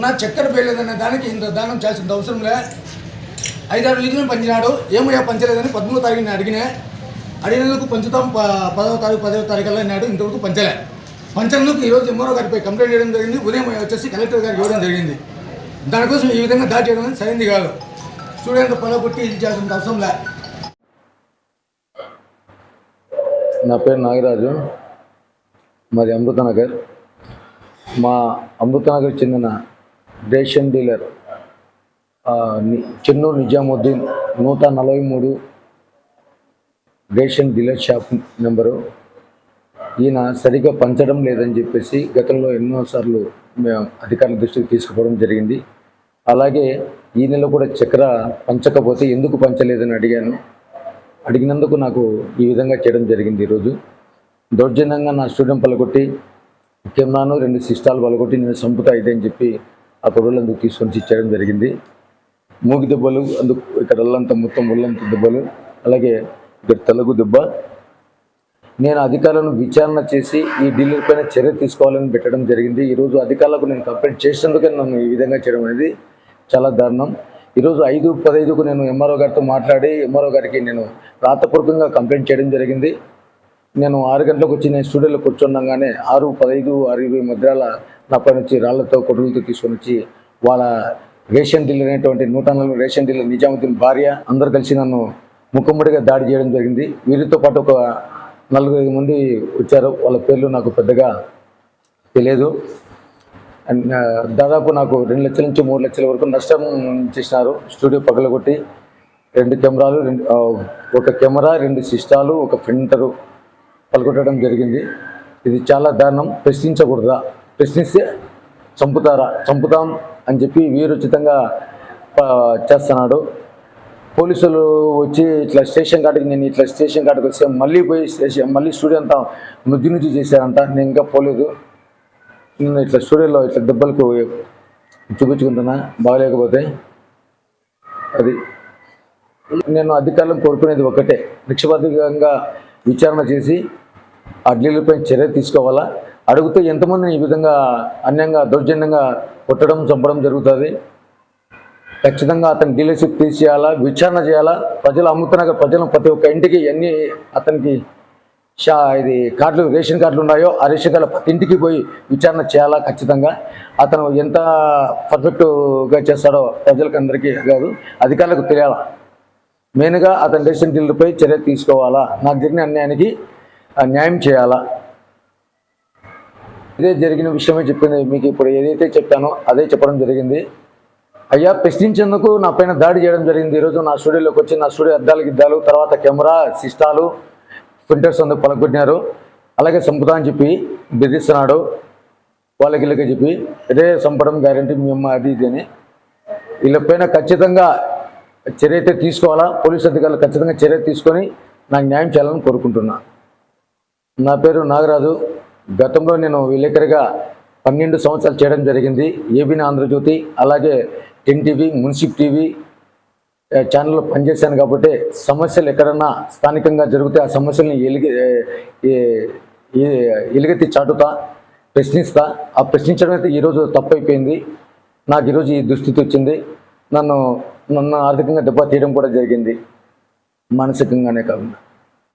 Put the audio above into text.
నా చక్కెర పేయలేదనే దానికి ఇంత దానం చేయాల్సిన అవసరం లే. ఐదారు వీధులను పంచినాడు. ఏమయ్యా పంచలేదని పదమూడో తారీఖు నేను అడిగినా. అడిగినందుకు పంచుతాం. ప- పదవ తారీఖు పదవ తారీఖు అన్నాడు ఇంతవరకు పంచలే. పంచనందుకు ఈరోజు ఎమ్మరో గారిపై కంప్లైంట్ చేయడం జరిగింది. ఉదయం వచ్చేసి కలెక్టర్ గారికి ఇవ్వడం జరిగింది. దానికోసం ఈ విధంగా దాడి చేయడం సరైంది కాదు. స్టూడెంట్ పొలగొట్టి ఇది చేయాల్సిన అవసరం లే. నా పేరు నాగరాజు. మాది అమృతనగర్. మా అమృతనగర్ చెందిన రేషన్ డీలర్ చెన్నూరు నిజాముద్దీన్ నూట నలభై మూడు రేషన్ డీలర్ షాప్ నెంబరు. ఈయన సరిగ్గా పంచడం లేదని చెప్పేసి గతంలో ఎన్నోసార్లు అధికారుల దృష్టికి తీసుకుపోవడం జరిగింది. అలాగే ఈ నెల కూడా చక్కెర పంచకపోతే ఎందుకు పంచలేదని అడిగాను. అడిగినందుకు నాకు ఈ విధంగా చేయడం జరిగింది ఈరోజు. దౌర్జన్యంగా నా స్టూడెంట్ పలకొట్టి కెమెరాను రెండు సిస్టాలు పలగొట్టి నేను సంపుతా ఇదే అని చెప్పి ఆ పొడవులు అందుకు తీసుకొని ఇచ్చేయడం జరిగింది. మూగి దెబ్బలు అందుకు ఇక్కడ ఒళ్ళంతా మొత్తం ఒళ్ళంత దెబ్బలు అలాగే ఇక్కడ తలకు దెబ్బ. నేను అధికారులను విచారణ చేసి ఈ డీలర్ పైన చర్య తీసుకోవాలని పెట్టడం జరిగింది. ఈరోజు అధికారులకు నేను కంప్లైంట్ చేసినందుకే నన్ను ఈ విధంగా చేయడం అనేది చాలా దారుణం. ఈరోజు ఐదు పదైదుకు నేను ఎంఆర్ఓ గారితో మాట్లాడి ఎంఆర్ఓ గారికి నేను రాతపూర్వకంగా కంప్లైంట్ చేయడం జరిగింది. నేను ఆరు గంటలకు వచ్చి నేను స్టూడియోలో కూర్చుండగానే ఆరు పదహైదు ఆరు ఇరవై మధ్యాల నా పైన వచ్చి రాళ్ళతో కొడుకులతో తీసుకొని వచ్చి వాళ్ళ రేషన్ డీలర్ అనేటువంటి నూట నలభై రేషన్ డీలర్ నిజాముద్దీన్ భార్య అందరు కలిసి నన్ను ముఖముడిగా దాడి చేయడం జరిగింది. వీరితో పాటు ఒక నలుగురు మంది వచ్చారు. వాళ్ళ పేర్లు నాకు పెద్దగా తెలియదు. అండ్, దాదాపు నాకు రెండు లక్షల నుంచి మూడు లక్షల వరకు నష్టం చేసినారు. స్టూడియో పగలగొట్టి రెండు కెమెరాలు రెండు ఒక కెమెరా రెండు సిస్టాలు ఒక ప్రింటరు పలుకొట్టడం జరిగింది. ఇది చాలా దారుణం. ప్రశ్నించకూడదా? ప్రశ్నిస్తే చంపుతారా? చంపుతాం అని చెప్పి వీరుచితంగా చేస్తున్నాడు. పోలీసులు వచ్చి ఇట్లా స్టేషన్ కాడికి నేను ఇట్లా స్టేషన్ కాడికి వస్తే మళ్ళీ పోయి స్టేషన్ మళ్ళీ స్టూడియో అంతా నుజ్జు నుజ్జు చేశారంట. నేను ఇంకా పోలేదు. నేను ఇట్లా స్టూడియోలో ఇట్లా దెబ్బలకు చూపించుకుంటున్నా. బాగలేకపోతే అది. నేను అధికారులను కోరుకునేది ఒకటే. నిక్షపాతికంగా విచారణ చేసి ఆ డీలర్పై చర్య తీసుకోవాలా? అడిగితే ఎంతమందిని ఈ విధంగా అన్యంగా దౌర్జన్యంగా కొట్టడం చంపడం జరుగుతుంది? ఖచ్చితంగా అతని డీలర్షిప్ తీసేయాలా? విచారణ చేయాలా? ప్రజలు అమ్ముతున్నాక ప్రజలు ప్రతి ఒక్క ఇంటికి ఎన్ని అతనికి షా ఇది కార్డులు రేషన్ కార్డులు ఉన్నాయో ఆ రేషన్ కార్డులు ప్రతి ఇంటికి పోయి విచారణ చేయాలా? ఖచ్చితంగా. అతను ఎంత పర్ఫెక్ట్గా చేస్తాడో ప్రజలకు అందరికీ కాదు అధికారులకు తెలియాలా? మెయిన్గా అతని రేషన్ డీలర్పై చర్య తీసుకోవాలా? నాకు జరిగిన అన్యాయానికి న్యాయం చేయాలా? ఇదే జరిగిన విషయమే చెప్పింది. మీకు ఇప్పుడు ఏదైతే చెప్పానో అదే చెప్పడం జరిగింది. అయ్యా ప్రశ్నించేందుకు నా పైన దాడి చేయడం జరిగింది. ఈరోజు నా స్టూడియోలోకి వచ్చి నా స్టూడియో అద్దాలు గిద్దాలు తర్వాత కెమెరా సిస్టాలు ప్రింటర్స్ అందుకు పలకొట్టినారు అలాగే సంపుతా అని చెప్పి బెదిరిస్తున్నాడు. వాళ్ళకి వీళ్ళకి చెప్పి ఇదే చంపడం గ్యారంటీ మేము అది ఇది అని. వీళ్ళపైన ఖచ్చితంగా చర్య అయితే తీసుకోవాలా? పోలీస్ అధికారులు ఖచ్చితంగా చర్య తీసుకొని నాకు న్యాయం చేయాలని కోరుకుంటున్నా. నా పేరు నాగరాజు. గతంలో నేను విలేకరిగా పన్నెండు సంవత్సరాలు చేయడం జరిగింది. ఏబిన్ ఆంధ్రజ్యోతి అలాగే టెన్ టీవీ మున్సిప్ టీవీ ఛానల్లో పనిచేశాను కాబట్టి సమస్యలు ఎక్కడన్నా స్థానికంగా జరిగితే ఆ సమస్యల్ని ఎలిగి ఏ, ఎలుగెత్తి చాటుతా ప్రశ్నిస్తా. ఆ ప్రశ్నించడం అయితే ఈరోజు తప్పైపోయింది. నాకు ఈరోజు ఈ దుస్థితి వచ్చింది. నన్ను నన్ను ఆర్థికంగా దెబ్బ తీయడం కూడా జరిగింది. మానసికంగానే కాకుండా.